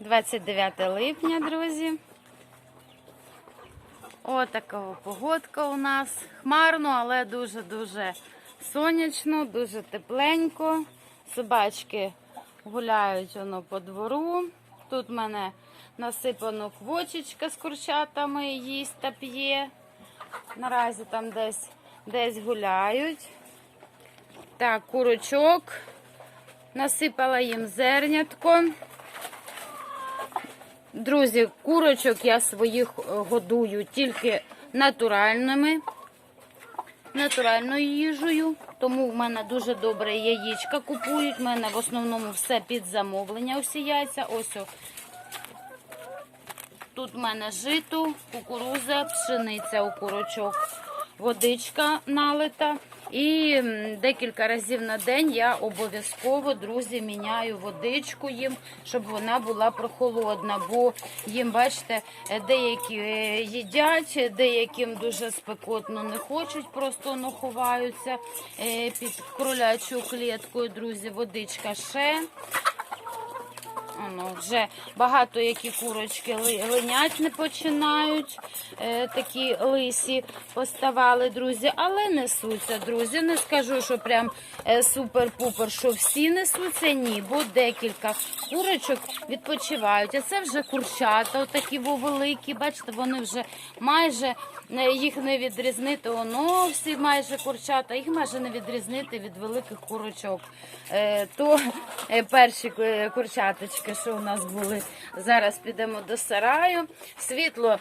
29 липня, друзі. Отака погодка у нас. Хмарно, але дуже-дуже сонячно, дуже тепленько. Собачки гуляють воно по двору. Тут в мене насипано квочечка з курчатами, їсть та п'є. Наразі там десь, десь гуляють. Так, курочок. Насипала їм зернятко. Друзі, курочок я своїх е, годую тільки натуральними, натуральною їжею. Тому в мене дуже добре яєчка купують. У мене в основному все під замовлення, усі яйця. Ось. Тут в мене жито, кукуруза, пшениця у курочок, водичка налита. І декілька разів на день я обов'язково, друзі, міняю водичку їм, щоб вона була прохолодна. Бо їм, бачите, деякі е, їдять, деяким дуже спекотно не хочуть, просто воно ховаються е, під кролячою кліткою, друзі, водичка ще. Вже багато які курочки линять не починають. Е, такі лисі поставали, друзі, але несуться, друзі. Не скажу, що прям е, супер-пупер, що всі несуться, ні, бо декілька курочок відпочивають. А це вже курчата, отакі великі. Бачите, вони вже майже е, їх не відрізнити. Воно всі майже курчата, їх майже не відрізнити від великих курочок. То перші курчаточки, що нас були. Зараз підемо до сараю. Світло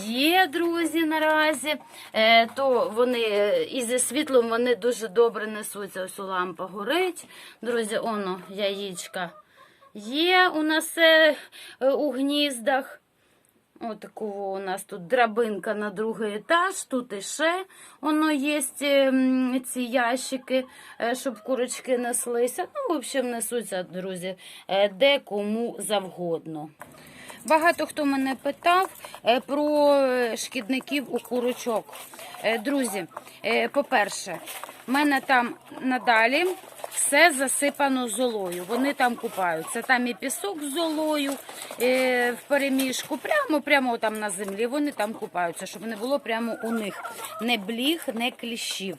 є, друзі, наразі. Е, то вони е, і зі світлом вони дуже добре несуться. Ось лампа горить. Друзі, оно яєчка є у нас е, у гніздах. Отакого у нас тут драбинка на другий етаж, тут іще воно є ем, ці ящики, е, щоб курочки неслися. Ну, в общем, несуться, друзі, е, де кому завгодно. Багато хто мене питав е, про шкідників у курочок. Друзі, по-перше, в мене там надалі все засипано золою. Вони там купаються. Там і пісок з золою в переміжку, прямо прямо там на землі. Вони там купаються, щоб не було прямо у них не бліг, не кліщів.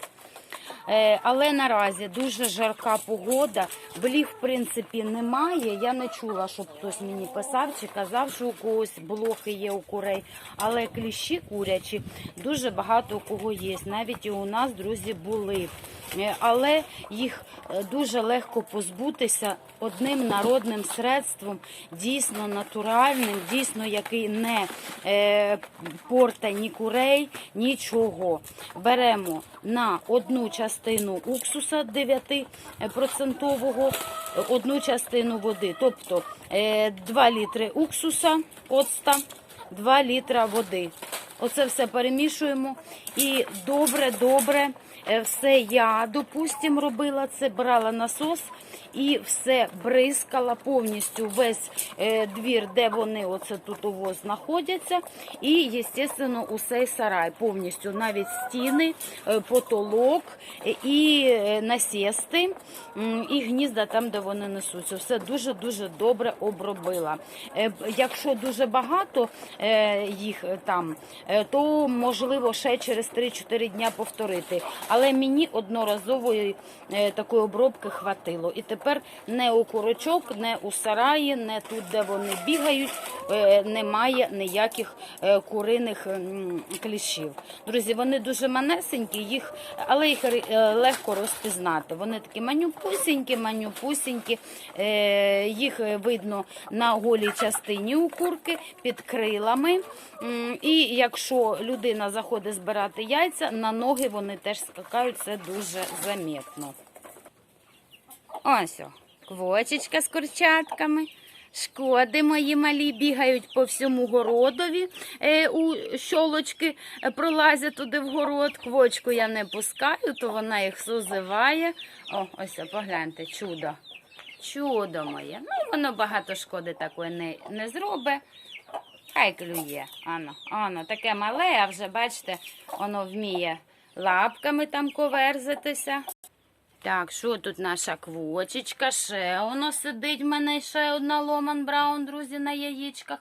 Е, Але наразі дуже жарка погода. Бліг, в принципі, немає. Я не чула, щоб хтось мені писав чи казав, що у когось блохи є у курей. Але кліщі курячі дуже багато у кого є. Навіть і у нас, друзі, були. Е, Але їх е, дуже легко позбутися одним народним средством, дійсно натуральним, дійсно, який не порта ні курей, нічого. Беремо на одну частину уксуса 9%, одну частину води. Тобто е, 2 літри уксуса, оцта, 2 літра води. Оце все перемішуємо і добре-добре е, все я, допустим, робила це, брала насос і все бризкала повністю весь е, двір, де вони оце тут у знаходяться. І, звісно, усей сарай повністю, навіть стіни, е, потолок е, і е, насісти, і гнізда там, де вони несуться. Все дуже-дуже добре обробила. Е, Якщо дуже багато е, їх е, там, е, то можливо ще через 3-4 дня повторити. Але мені одноразової е, такої обробки хватило. І тепер не у курочок, не у сараї, не тут, де вони бігають, е, немає ніяких е, куриних кліщів. Друзі, вони дуже манесенькі, їх, але їх легко розпізнати. Вони такі манюпусінькі, манюпусінькі. Їх видно на голій частині у курки під крилами. І якщо людина заходить збирати яйця, на ноги вони теж скакають, це дуже замітно. Ось, квочечка з курчатками. Шкоди мої малі бігають по всьому городові, е, у щолочки е, пролазять туди в город. Квочку я не пускаю, то вона їх созиває. О, ось, погляньте, чудо. Чудо моє. Ну, воно багато шкоди такої не, не зробить. Хай клює. Ано, ано, таке мале, а вже бачите, воно вміє лапками там коверзитися. Так, що тут наша квочечка? Ще воно сидить в мене ще одна Ломан Браун, друзі, на яєчках.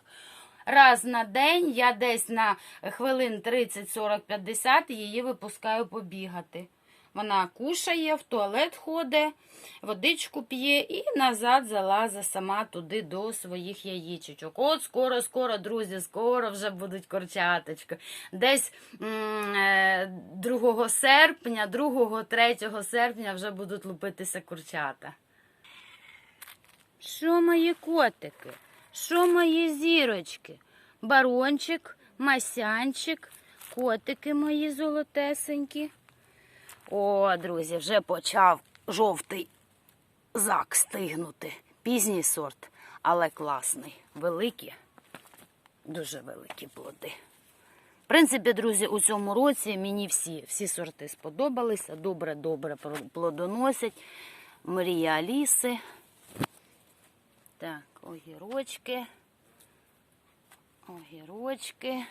Раз на день я десь на хвилин 30, 40, 50 її випускаю побігати. Вона кушає, в туалет ходить, водичку п'є і назад залазить сама туди до своїх яєчечок. От скоро, скоро, друзі, скоро вже будуть корчаточки. Десь е, 2 серпня, 2-3 серпня вже будуть лупитися курчата. Що мої котики? Що мої зірочки? Барончик, масянчик, котики мої золотесенькі. О, друзі, вже почав жовтий зак стигнути. Пізній сорт, але класний. Великі, дуже великі плоди. В принципі, друзі, у цьому році мені всі, всі сорти сподобалися. Добре-добре плодоносять. Мрія Аліси. Так, огірочки. Огірочки.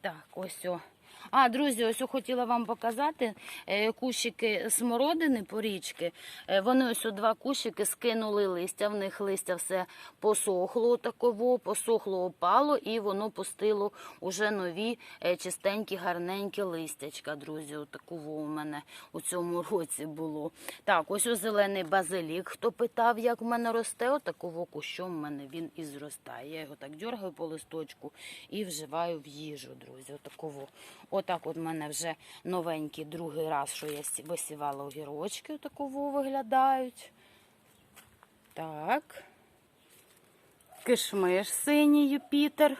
Так, ось о. А, друзі, ось хотіла вам показати е, кущики смородини порічки. Е, Вони ось два кущики скинули листя. В них листя все посохло таково, посохло опало, і воно пустило уже нові е, чистенькі, гарненькі листячка, друзі. Отакого у мене у цьому році було. Так, ось о зелений базилік. Хто питав, як в мене росте, отакого кущом в мене він і зростає. Я його так дергаю по листочку і вживаю в їжу, друзі. Отакого. Отак от в мене вже новенькі другий раз, що я висівала огірочки, отакого виглядають. Так. Кишмиш синій Юпітер.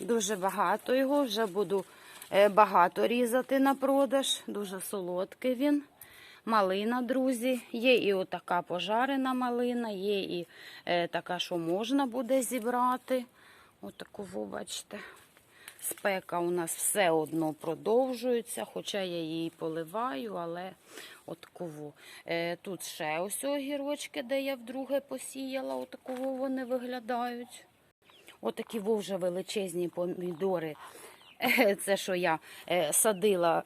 Дуже багато його, вже буду е, багато різати на продаж. Дуже солодкий він. Малина, друзі. Є і отака пожарена малина, є і е, така, що можна буде зібрати. Отакову, бачите. Спека у нас все одно продовжується, хоча я її поливаю, але от кого. Е, тут ще ось огірочки, де я вдруге посіяла, отакого вони виглядають. Отакі во вже величезні помідори. Е, Це що я е, садила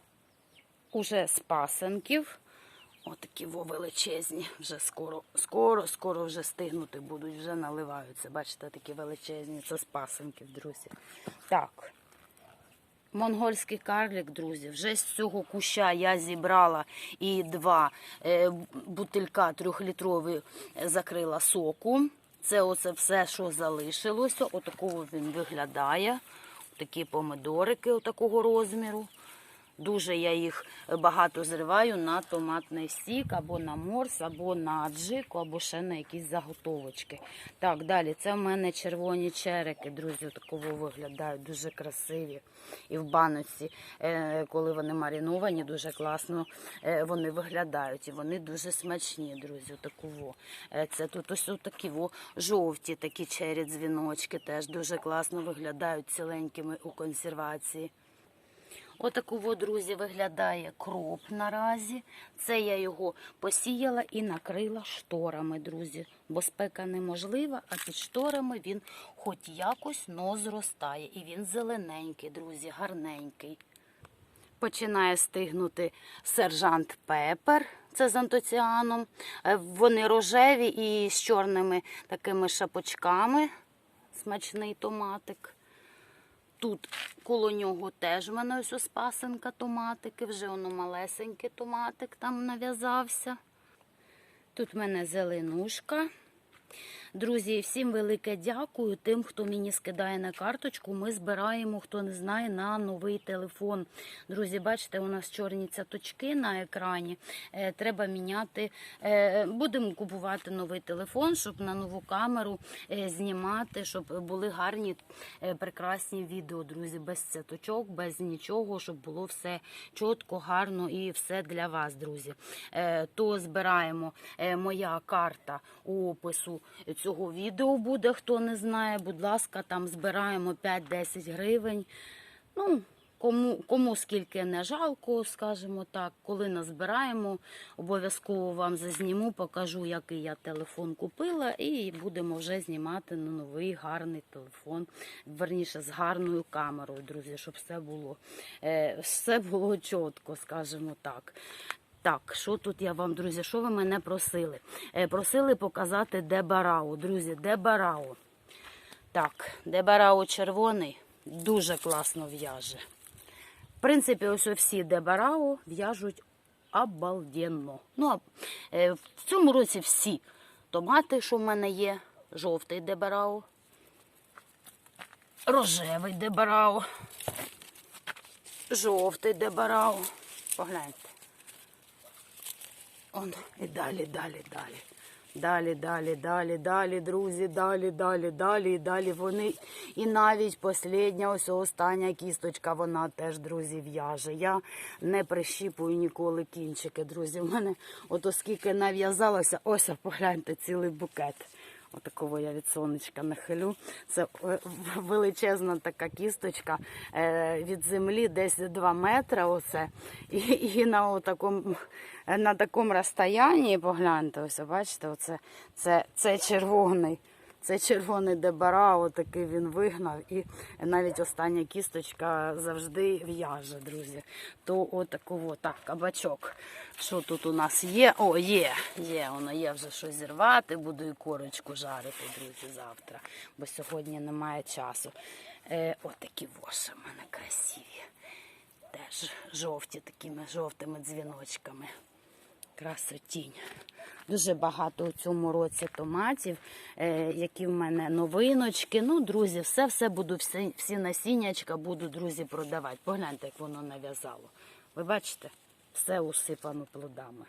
уже з пасенків. Отакі во величезні. Вже скоро, скоро, скоро вже стигнути будуть, вже наливаються. Бачите, такі величезні. Це з пасенків, друзі. Так. Монгольський карлік, друзі, вже з цього куща я зібрала і два е, бутилька трьохлітрові закрила соку. Це оце все, що залишилося. Отакого він виглядає. Такі помидорики отакого розміру. Дуже я їх багато зриваю на томатний сік, або на морс, або на джику, або ще на якісь заготовочки. Так, далі це в мене червоні черики, друзі, такого виглядають дуже красиві. І в баноці, е, коли вони мариновані, дуже класно е, вони виглядають. І вони дуже смачні, друзі. Такого. Е, Це тут ось такі во, жовті такі чері дзвіночки, теж дуже класно виглядають ціленькими у консервації. Отакого, друзі, виглядає кроп наразі. Це я його посіяла і накрила шторами, друзі. Бо спека неможлива, а під шторами він хоч якось но зростає. І він зелененький, друзі, гарненький. Починає стигнути сержант Пепер. Це з антоціаном. Е, Вони рожеві і з чорними такими шапочками. Смачний томатик. Тут коло нього теж в мене ось ось пасенка томатики, вже воно малесенький томатик там нав'язався. Тут в мене зеленушка. Друзі, всім велике дякую тим, хто мені скидає на карточку. Ми збираємо, хто не знає, на новий телефон. Друзі, бачите, у нас чорні цяточки на екрані. Е, треба міняти. Е, будемо купувати новий телефон, щоб на нову камеру е, знімати, щоб були гарні, прекрасні відео, друзі, без цяточок, без нічого, щоб було все чітко, гарно і все для вас, друзі. То збираємо моя карта у опису цього відео буде, хто не знає, будь ласка, там збираємо 5-10 гривень. Ну, кому, кому скільки не жалко, скажімо так, коли назбираємо, обов'язково вам зазніму, покажу, який я телефон купила, і будемо вже знімати на новий гарний телефон, верніше з гарною камерою, друзі, щоб все було, е, все було чітко, скажімо так. Так, що тут я вам, друзі, що ви мене просили? Е, просили показати Дебарау. Друзі, Дебарау. Так, Дебарау червоний дуже класно в'яже. В принципі, ось всі Дебарау в'яжуть обалденно. Ну, а, е, в цьому році всі томати, що в мене є, жовтий Дебарау, рожевий Дебарау, жовтий Дебарау. Погляньте. Он і далі, далі, далі. Далі, далі, далі, далі, друзі, далі, далі, далі, і далі вони. І навіть послідня, ось остання кісточка, вона теж, друзі, в'яже. Я не прищіпую ніколи кінчики, друзі. У мене от оскільки нав'язалося, ось погляньте, цілий букет. Отакого я від сонечка нахилю. Це е, величезна така кісточка е, від землі, десь 2 метри. Оце. І, на такому на такому розстоянні, погляньте, ось бачите, оце, це, це червоний. Це червоний дебара, такий він вигнав. І навіть остання кісточка завжди в'яже, друзі. То отакого, так, кабачок. Що тут у нас є? О, є, є, воно є вже щось зірвати. Буду і корочку жарити, друзі, завтра, бо сьогодні немає часу. Е, Отакі воші в мене красиві. Теж жовті, такими жовтими дзвіночками красотінь. Дуже багато у цьому році томатів, е, які в мене новиночки. Ну, друзі, все все буду, всі, всі насіннячка буду, друзі, продавати. Погляньте, як воно нав'язало. Ви бачите? Все усипано плодами.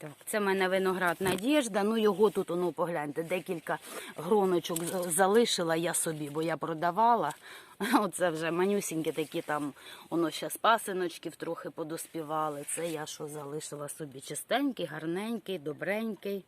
Так, це в мене виноград Надіжда. Ну його тут, ну погляньте, декілька гроночок залишила я собі, бо я продавала. Оце вже манюсінькі такі там, воно ще з пасиночків трохи подоспівали. Це я що залишила собі. Чистенький, гарненький, добренький.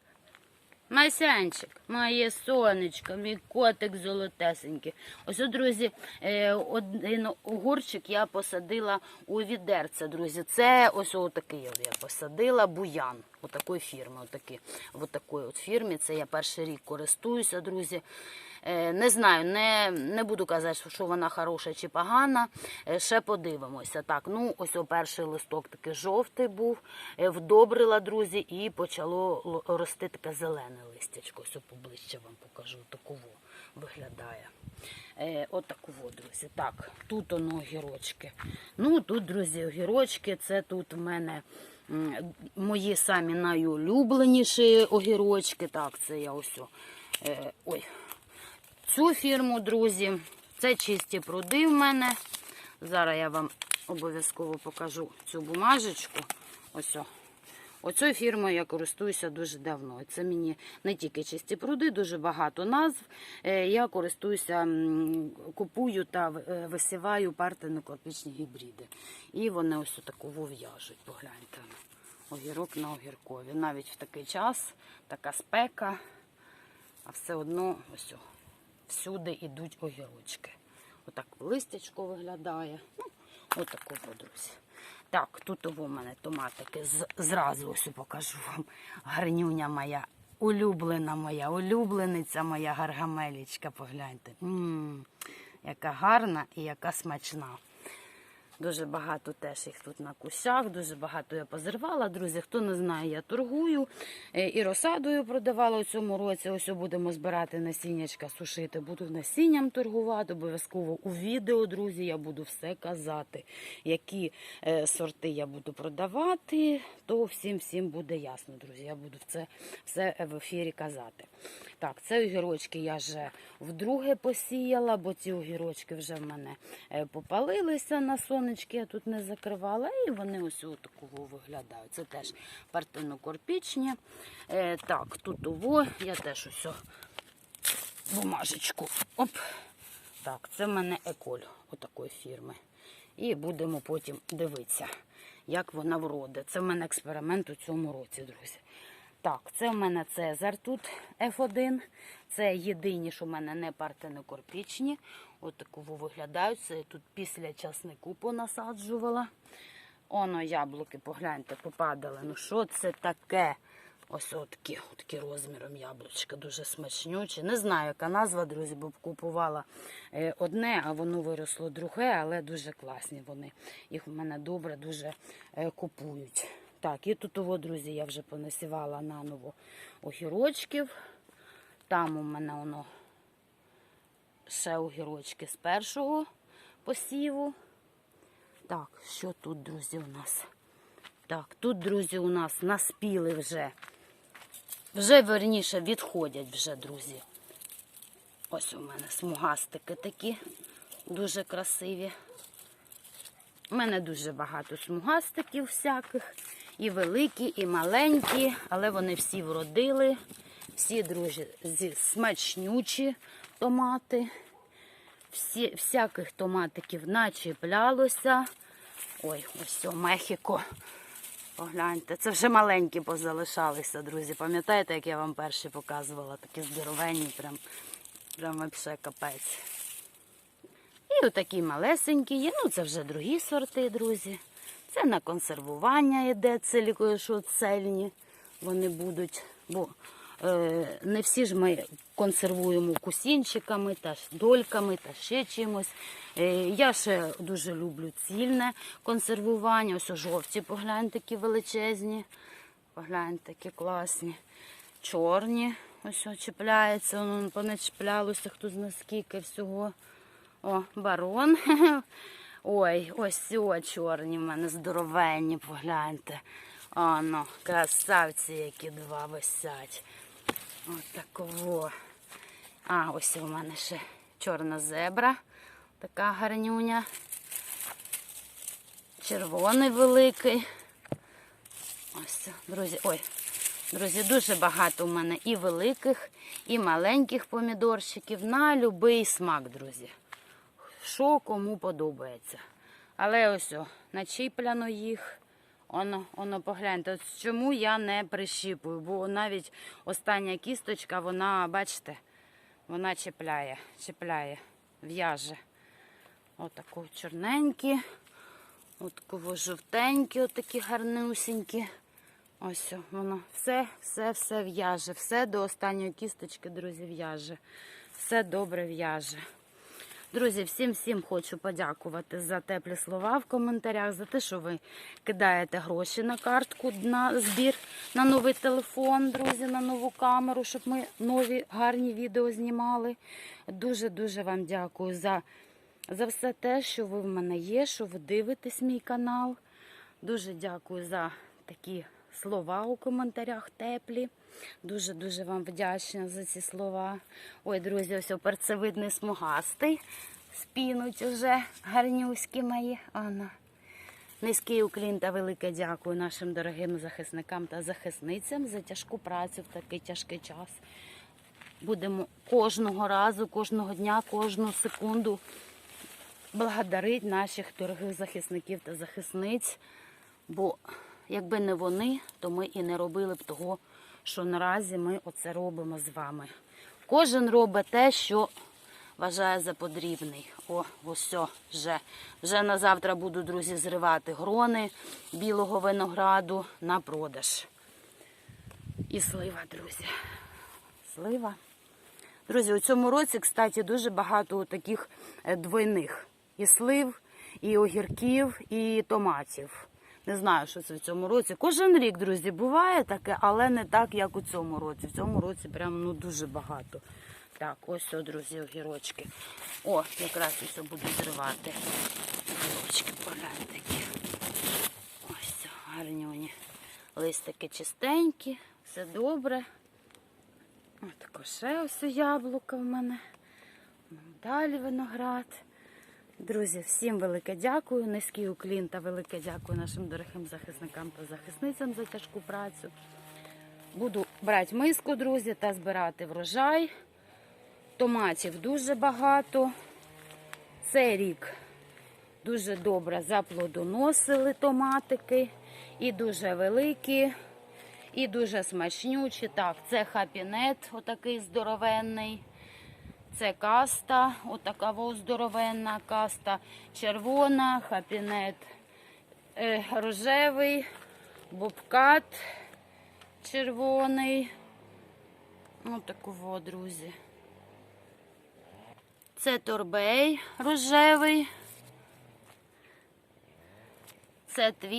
Масянчик, моє сонечко, мій котик золотесенький. Ось, друзі, е, один огурчик я посадила у відерце, друзі. Це ось отакий я посадила буян. Отакої фірми. Отакі, от такої от фірмі. Це я перший рік користуюся, друзі. Е, Не знаю, не, не буду казати, що вона хороша чи погана. Е, Ще подивимося. Так, ну ось о перший листок такий жовтий був, е, вдобрила, друзі, і почало рости таке зелене листячко. Ось поближче вам покажу. Таково виглядає. Е, от друзі. Так, тут воно огірочки. Ну, тут, друзі, огірочки, це тут в мене. Мої самі найулюбленіші огірочки. Так, це я ось. ой, Цю фірму, друзі, це чисті пруди в мене. Зараз я вам обов'язково покажу цю бумажечку. Ось. о. Оцю фірмою я користуюся дуже давно. Це мені не тільки чисті пруди, дуже багато назв. Е, Я користуюся, купую та е, висіваю партено-корпічні гібриди. І вони ось таку в'яжуть, погляньте. Огірок на огіркові. Навіть в такий час, така спека, а все одно ось. Всюди йдуть огірочки. Отак листячко виглядає. Ну, Отакого, друзі. Так, тут у мене томатики. Зразу ось покажу вам. Гарнюня моя, улюблена моя, улюблениця моя гаргамелічка. Погляньте. М, яка гарна і яка смачна. Дуже багато теж їх тут на кущах, дуже багато я позривала. Друзі, хто не знає, я торгую Е, і розсадою продавала у цьому році. Ось будемо збирати насіннячка, сушити. Буду насінням торгувати. Обов'язково у відео, друзі, я буду все казати, які е, сорти я буду продавати, то всім всім буде ясно, друзі. Я буду це все в ефірі казати. Так, це огірочки я вже вдруге посіяла, бо ці огірочки вже в мене е, попалилися на сонечки, я тут не закривала, і вони ось такого виглядають. Це теж партинокорпічні. Е, так, тут ово, я теж ось бумажечку. Оп. Так, це в мене еколь отакої фірми. І будемо потім дивитися, як вона вроде. Це в мене експеримент у цьому році, друзі. Так, це в мене Цезар тут F1. Це єдині, що в мене не партенокорпічні. От такого виглядають. Це тут після часнику понасаджувала. Оно яблуки, погляньте, попадали. Ну що це таке? Ось отакі, отакі розміром яблучка, дуже смачнючі. Не знаю, яка назва, друзі, бо купувала е, одне, а воно виросло друге, але дуже класні вони. Їх в мене добре дуже е, купують. Так, і тут, о, друзі, я вже понасівала наново огірочків. Там у мене воно ще огірочки з першого посіву. Так, що тут, друзі, у нас? Так, тут, друзі, у нас наспіли вже. Вже верніше відходять вже, друзі. Ось у мене смугастики такі, дуже красиві. У мене дуже багато смугастиків всяких. І великі, і маленькі, але вони всі вродили. Всі, друзі, смачнючі томати. Всі, всяких томатиків начіплялося. Ой, ось о, Мехіко. Погляньте, це вже маленькі позалишалися, друзі. Пам'ятаєте, як я вам перші показувала? Такі здоровенні, прям, прям вообще капець. І отакі малесенькі є. Ну, це вже другі сорти, друзі. Це на консервування йде, це що цельні вони будуть. Бо не всі ж ми консервуємо кусінчиками, та дольками, та ще чимось. Е, я ще дуже люблю цільне консервування. Ось жовті, погляньте, такі величезні. Погляньте, такі класні. Чорні, ось чіпляється, воно понечіплялося, хто зна скільки всього. О, барон. Ой, ось о, чорні в мене здоровенні, погляньте. О, ну, красавці, які два висять. Ось такого. А, ось у мене ще чорна зебра. Така гарнюня. Червоний великий. Ось, друзі, ой, друзі, дуже багато у мене і великих, і маленьких помідорчиків на будь-який смак, друзі. Що кому подобається. Але ось начіпляно їх. Оно, оно погляньте, от чому я не прищіпую, бо навіть остання кісточка, вона, бачите, вона чіпляє, чіпляє, в'яже. Отако чорненькі, отако жовтенькі, отакі гарнусінькі. Ось воно все, все, все в'яже. Все до останньої кісточки, друзі, в'яже. Все добре в'яже. Друзі, всім всім хочу подякувати за теплі слова в коментарях, за те, що ви кидаєте гроші на картку на збір на новий телефон, друзі, на нову камеру, щоб ми нові гарні відео знімали. Дуже-дуже вам дякую за, за все те, що ви в мене є, що ви дивитесь мій канал. Дуже дякую за такі слова у коментарях теплі. Дуже-дуже вам вдячна за ці слова. Ой, друзі, ось перцевидний смугастий. Спінуть уже гарнюські мої. Ано. Низький уклін та велике дякую нашим дорогим захисникам та захисницям за тяжку працю в такий тяжкий час. Будемо кожного разу, кожного дня, кожну секунду благодарити наших дорогих захисників та захисниць. Бо якби не вони, то ми і не робили б того, що наразі ми оце робимо з вами. Кожен робить те, що вважає за потрібний. О, ось вже. Вже на завтра буду, друзі, зривати грони білого винограду на продаж. І слива, друзі. Слива. Друзі, у цьому році, кстати, дуже багато таких е, двойних. І слив, і огірків, і томатів. Не знаю, що це в цьому році. Кожен рік, друзі, буває таке, але не так, як у цьому році. В цьому році прям ну, дуже багато. Так, ось, все, друзі, огірочки. О, якраз ось буду зривати. Огірочки погляньте такі. Ось, гарнюні. Листики чистенькі, все добре. Ось ще ось яблука в мене. Далі виноград. Друзі, всім велике дякую. Низький уклін та велике дякую нашим дорогим захисникам та захисницям за тяжку працю. Буду брати миску, друзі, та збирати врожай. Томатів дуже багато. Цей рік дуже добре заплодоносили томатики. І дуже великі, і дуже смачнючі. Так, це хапінет, отакий здоровенний. Це каста, отака здоровенна каста, червона, хапінет е, рожевий, бобкат червоний. Ось такого, друзі. Це торбей рожевий. Це твій.